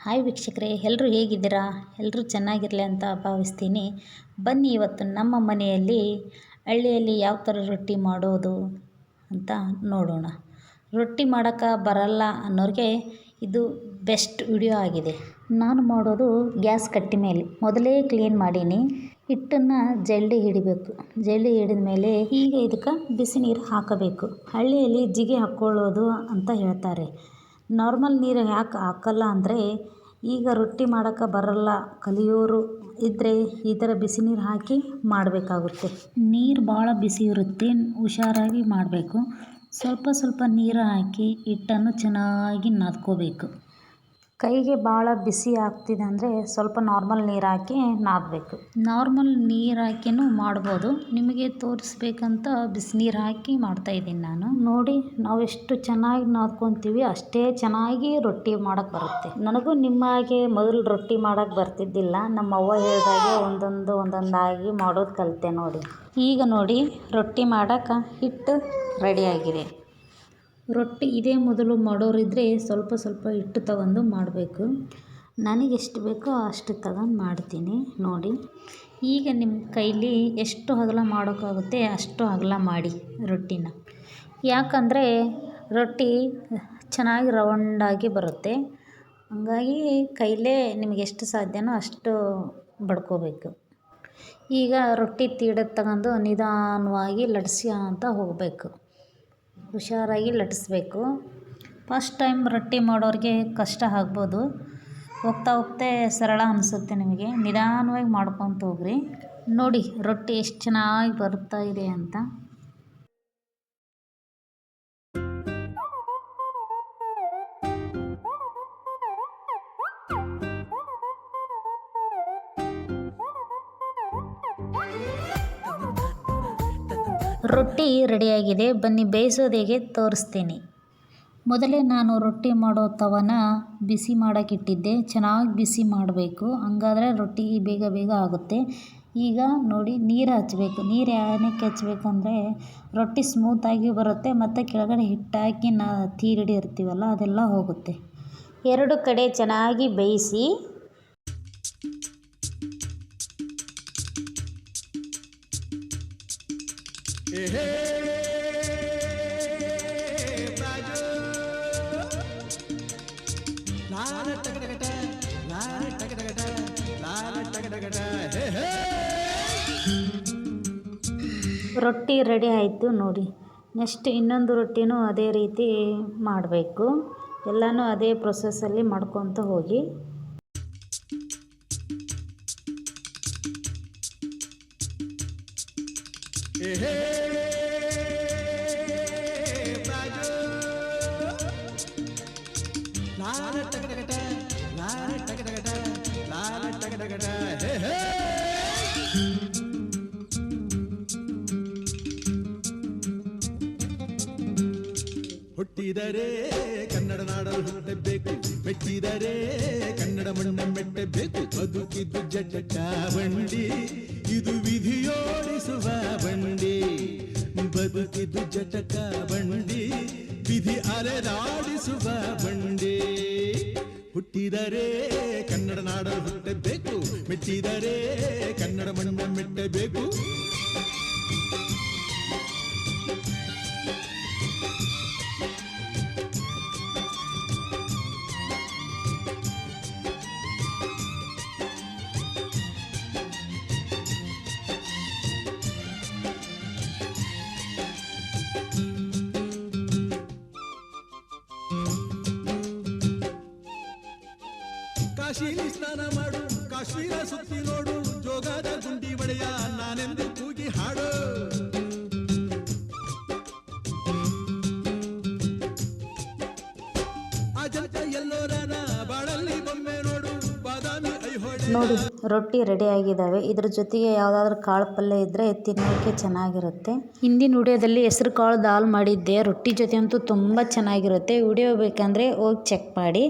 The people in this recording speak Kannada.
ಹಾಯ್ ವೀಕ್ಷಕರೇ ಎಲ್ಲರೂ ಹೇಗಿದ್ದೀರಾ? ಎಲ್ಲರೂ ಚೆನ್ನಾಗಿರಲಿ ಅಂತ ಭಾವಿಸ್ತೀನಿ. ಬನ್ನಿ ಇವತ್ತು ನಮ್ಮ ಮನೆಯಲ್ಲಿ ಹಳ್ಳಿಯಲ್ಲಿ ಯಾವ ಥರ ರೊಟ್ಟಿ ಮಾಡೋದು ಅಂತ ನೋಡೋಣ. ರೊಟ್ಟಿ ಮಾಡೋಕ್ಕೆ ಬರಲ್ಲ ಅನ್ನೋರಿಗೆ ಇದು ಬೆಸ್ಟ್ ವಿಡಿಯೋ ಆಗಿದೆ. ನಾನು ಮಾಡೋದು ಗ್ಯಾಸ್ ಕಟ್ಟಿ ಮೇಲೆ. ಮೊದಲೇ ಕ್ಲೀನ್ ಮಾಡೀನಿ. ಹಿಟ್ಟನ್ನು ಜಲ್ಡಿ ಹಿಡಿಬೇಕು. ಜಲ್ಡಿ ಹಿಡಿದ ಮೇಲೆ ಈಗ ಇದಕ್ಕೆ ಬಿಸಿ ನೀರು ಹಾಕಬೇಕು. ಹಳ್ಳಿಯಲ್ಲಿ ಜಿಗೆ ಹಾಕ್ಕೊಳ್ಳೋದು ಅಂತ ಹೇಳ್ತಾರೆ. ನಾರ್ಮಲ್ ನೀರು ಯಾಕೆ ಹಾಕಲ್ಲ ಅಂದರೆ ಈಗ ರೊಟ್ಟಿ ಮಾಡೋಕ್ಕೆ ಬರಲ್ಲ. ಕಲಿಯೋರು ಇದ್ದರೆ ಈ ಥರ ಬಿಸಿ ನೀರು ಹಾಕಿ ಮಾಡಬೇಕಾಗುತ್ತೆ. ನೀರು ಭಾಳ ಬಿಸಿ ಇರುತ್ತೆ, ಹುಷಾರಾಗಿ ಮಾಡಬೇಕು. ಸ್ವಲ್ಪ ಸ್ವಲ್ಪ ನೀರು ಹಾಕಿ ಹಿಟ್ಟನ್ನು ಚೆನ್ನಾಗಿ ನಾದ್ಕೋಬೇಕು. ಕೈಗೆ ಭಾಳ ಬಿಸಿ ಆಗ್ತಿದೆ ಅಂದರೆ ಸ್ವಲ್ಪ ನಾರ್ಮಲ್ ನೀರು ಹಾಕಿ ನಾದಬೇಕು. ನಾರ್ಮಲ್ ನೀರು ಹಾಕಿನೂ ಮಾಡ್ಬೋದು. ನಿಮಗೆ ತೋರಿಸ್ಬೇಕಂತ ಬಿಸಿನೀರು ಹಾಕಿ ಮಾಡ್ತಾಯಿದ್ದೀನಿ ನಾನು. ನೋಡಿ ನಾವು ಎಷ್ಟು ಚೆನ್ನಾಗಿ ನಾದ್ಕೊತೀವಿ ಅಷ್ಟೇ ಚೆನ್ನಾಗಿ ರೊಟ್ಟಿ ಮಾಡೋಕ್ಕೆ ಬರುತ್ತೆ. ನನಗೂ ನಿಮ್ಮ ಹಾಗೆ ಮೊದಲು ರೊಟ್ಟಿ ಮಾಡೋಕ್ಕೆ ಬರ್ತಿದ್ದಿಲ್ಲ. ನಮ್ಮ ಅವ್ವ ಹೇಳಿದಾಗೆ ಒಂದೊಂದು ಒಂದೊಂದಾಗಿ ಮಾಡೋದು ಕಲಿತೆ ನೋಡಿ. ಈಗ ನೋಡಿ ರೊಟ್ಟಿ ಮಾಡೋಕ್ಕೆ ಹಿಟ್ಟು ರೆಡಿಯಾಗಿದೆ ರೊಟ್ಟಿ ಇದೇ ಮೊದಲು ಮಾಡೋರಿದ್ದರೆ ಸ್ವಲ್ಪ ಸ್ವಲ್ಪ ಹಿಟ್ಟು ತಗೊಂಡು ಮಾಡಬೇಕು. ನನಗೆ ಎಷ್ಟು ಬೇಕೋ ಅಷ್ಟು ತಗೊಂಡು ಮಾಡ್ತೀನಿ. ನೋಡಿ, ಈಗ ನಿಮ್ಮ ಕೈಲಿ ಎಷ್ಟು ಅಗಲ ಮಾಡೋಕ್ಕಾಗುತ್ತೆ ಅಷ್ಟು ಅಗಲ ಮಾಡಿ ರೊಟ್ಟಿನ. ಯಾಕಂದರೆ ರೊಟ್ಟಿ ಚೆನ್ನಾಗಿ ರೌಂಡಾಗಿ ಬರುತ್ತೆ. ಹಂಗಾಗಿ ಕೈಲೇ ನಿಮಗೆ ಎಷ್ಟು ಸಾಧ್ಯನೋ ಅಷ್ಟು ಬಡ್ಕೋಬೇಕು. ಈಗ ರೊಟ್ಟಿ ತೀಡ ತಗೊಂಡು ನಿಧಾನವಾಗಿ ಲಟ್ಸಿ ಅಂತ ಹೋಗಬೇಕು. ಹುಷಾರಾಗಿ ಲಟ್ಟಿಸ್ಬೇಕು. ಫಸ್ಟ್ ಟೈಮ್ ರೊಟ್ಟಿ ಮಾಡೋರಿಗೆ ಕಷ್ಟ ಆಗ್ಬೋದು. ಹೋಗ್ತಾ ಹೋಗ್ತಾ ಸರಳ ಅನಿಸುತ್ತೆ ನಿಮಗೆ. ನಿಧಾನವಾಗಿ ಮಾಡ್ಕೊತ ಹೋಗ್ರಿ. ನೋಡಿ ರೊಟ್ಟಿ ಎಷ್ಟು ಚೆನ್ನಾಗಿ ಬರ್ತಾ ಇದೆ ಅಂತ. ರೊಟ್ಟಿ ರೆಡಿಯಾಗಿದೆ. ಬನ್ನಿ ಬೇಯಿಸೋದು ಹೇಗೆ ತೋರಿಸ್ತೀನಿ. ಮೊದಲೇ ನಾನು ರೊಟ್ಟಿ ಮಾಡೋ ತವನ ಬಿಸಿ ಮಾಡೋಕ್ಕಿಟ್ಟಿದ್ದೆ. ಚೆನ್ನಾಗಿ ಬಿಸಿ ಮಾಡಬೇಕು. ಹಂಗಾದ್ರೆ ರೊಟ್ಟಿ ಬೇಗ ಬೇಗ ಆಗುತ್ತೆ. ಈಗ ನೋಡಿ, ನೀರು ಹಚ್ಚಬೇಕು ನೀರು ಏನಕ್ಕೆ ಹಚ್ಬೇಕಂದ್ರೆ ರೊಟ್ಟಿ ಸ್ಮೂತಾಗಿ ಬರುತ್ತೆ. ಮತ್ತು ಕೆಳಗಡೆ ಹಿಟ್ಟಾಕಿ ನಾ ತೀರಿಡಿ ಇರ್ತೀವಲ್ಲ, ಅದೆಲ್ಲ ಹೋಗುತ್ತೆ. ಎರಡು ಕಡೆ ಚೆನ್ನಾಗಿ ಬೇಯಿಸಿ ರೊಟ್ಟಿ ರೆಡಿ ಆಯಿತು ನೋಡಿ. ನೆಕ್ಸ್ಟ್ ಇನ್ನೊಂದು ರೊಟ್ಟಿನೂ ಅದೇ ರೀತಿ ಮಾಡಬೇಕು. ಎಲ್ಲನೂ ಅದೇ ಪ್ರೊಸೆಸ್ಸಲ್ಲಿ ಮಾಡ್ಕೊತ ಹೋಗಿ. ಹುಟ್ಟಿದರೆ ಕನ್ನಡ ನಾಡಲು ಹುಟ್ಟಬೇಕು ಮೆಟ್ಟಿದರೆ ಕನ್ನಡ ಮಣ್ಣ ಮೆಟ್ಟಬೇಕು ಬದುಕಿದ್ದು ಜಟಕ ಬಂಡಿ ಇದು ವಿಧಿಯೋಡಿಸುವ ಬಂಡಿ ಬದುಕಿದ್ದು ಜಟಕ ಬಂಡಿ ವಿಧಿ ಅಲೆದಾಡಿಸುವ ಬಂಡಿ ಹುಟ್ಟಿದರೆ ಕನ್ನಡ ನಾಡ ಹುಟ್ಟಬೇಕು ಮೆಚ್ಚಿದರೆ ಕನ್ನಡ ಮಣ್ಣ ಮೆಟ್ಟಬೇಕು. ಕಾಶಿಲಿ ಸ್ನಾನ ಮಾಡು ಕಾಶ್ಮೀರ ಸುತ್ತಿ ನೋಡು ಜೋಗದ ಗುಂಡಿ ಒಡೆಯ ನಾನೆಂದು ಕೂಗಿ ಹಾಡು. ಅಜಂತ ಎಲ್ಲೋರನ ಬಾಳಲ್ಲಿ ಬೊಮ್ಮೆ ನೋಡು ಬಾದಾಮಿ ಐಹೊಳೆ. ನೋಡಿ ರೊಟ್ಟಿ ರೆಡಿ ಆಗಿದ್ದಾವೆ. ಇದ್ರ ಜೊತೆಗೆ ಯಾವುದಾದ್ರೂ ಕಾಳು ಪಲ್ಯ ಇದ್ದರೆ ತಿನ್ನೋಕ್ಕೆ ಚೆನ್ನಾಗಿರುತ್ತೆ. ಹಿಂದಿನ ವಿಡಿಯೋದಲ್ಲಿ ಹೆಸರು ಕಾಳು ದಾಲ್ ಮಾಡಿದ್ದೆ. ರೊಟ್ಟಿ ಜೊತೆ ಅಂತೂ ತುಂಬ ಚೆನ್ನಾಗಿರುತ್ತೆ. ವಿಡಿಯೋ ಬೇಕಂದರೆ ಹೋಗಿ ಚೆಕ್ ಮಾಡಿ.